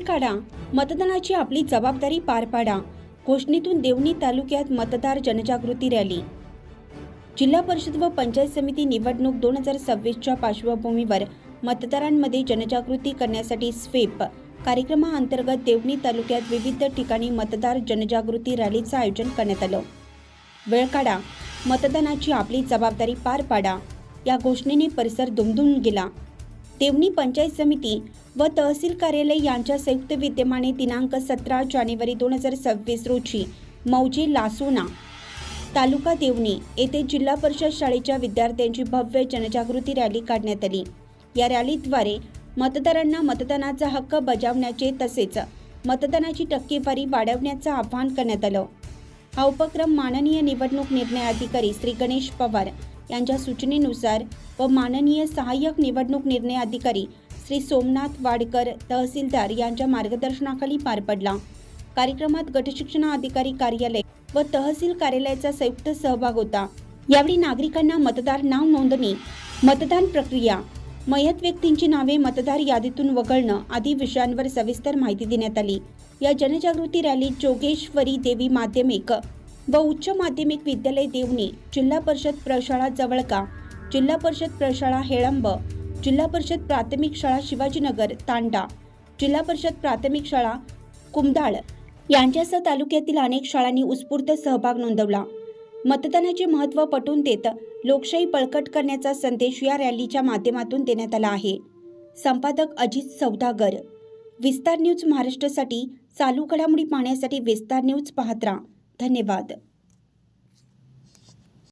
वेळ काढा. मतदानाची आपली जबाबदारी पार पाडा. घोषणेतून देवणी तालुक्यात मतदार जनजागृती रॅली. जिल्हा परिषद व पंचायत समिती निवडणूक दोन हजार सव्वीसच्या पार्श्वभूमीवर मतदारांमध्ये जनजागृती करण्यासाठी स्वेप कार्यक्रमाअंतर्गत देवणी तालुक्यात विविध ठिकाणी मतदार जनजागृती रॅलीचं आयोजन करण्यात आलं. वेळ काढा. मतदानाची आपली जबाबदारी पार पाडा. या घोषणेने परिसर दुमदुमून गेला. देवणी पंचायत समिती व तहसील कार्यालय यांच्या संयुक्त विद्यमाने दिनांक सतरा जानेवारी दोन हजार सव्वीस रोजी मौजे लासोना तालुका देवणी येथे जिल्हा परिषद शाळेच्या विद्यार्थ्यांची भव्य जनजागृती रॅली काढण्यात आली. या रॅलीद्वारे मतदारांना मतदानाचा हक्क बजावण्याचे तसेच मतदानाची टक्केवारी वाढवण्याचं आवाहन करण्यात आलं. हा उपक्रम माननीय निवडणूक निर्णय अधिकारी श्री गणेश पवार यांच्या सूचनेनुसार व माननीय सहाय्यक निवडणूक निर्णय अधिकारी श्री सोमनाथ वाडकर तहसीलदार यांच्या मार्गदर्शनाखाली पार पडला. कार्यक्रमात गटशिक्षणा अधिकारी कार्यालय व तहसील कार्यालयाचा संयुक्त सहभाग होता. यावेळी नागरिकांना मतदार नाव नोंदणी मतदान प्रक्रिया मयत व्यक्तींची नावे मतदार यादीतून वगळणं आदी विषयांवर सविस्तर माहिती देण्यात आली. या जनजागृती रॅलीत जोगेश्वरी देवी माध्यमिक व उच्च माध्यमिक विद्यालय देवणी जिल्हा परिषद प्रशाळा जवळका जिल्हा परिषद प्रशाळा हेळंब जिल्हा परिषद प्राथमिक शाळा शिवाजीनगर तांडा जिल्हा परिषद प्राथमिक शाळा कुमदाळ यांच्यासह तालुक्यातील अनेक शाळांनी उत्स्फूर्त सहभाग नोंदवला. मतदानाचे महत्त्व पटवून देत लोकशाही बळकट करण्याचा संदेश या रॅलीच्या माध्यमातून देण्यात आला आहे. संपादक अजित सौदागर विस्तार न्यूज महाराष्ट्रासाठी चालू घडामोडी पाहण्यासाठी विस्तार न्यूज पाहत राहा धन्यवाद.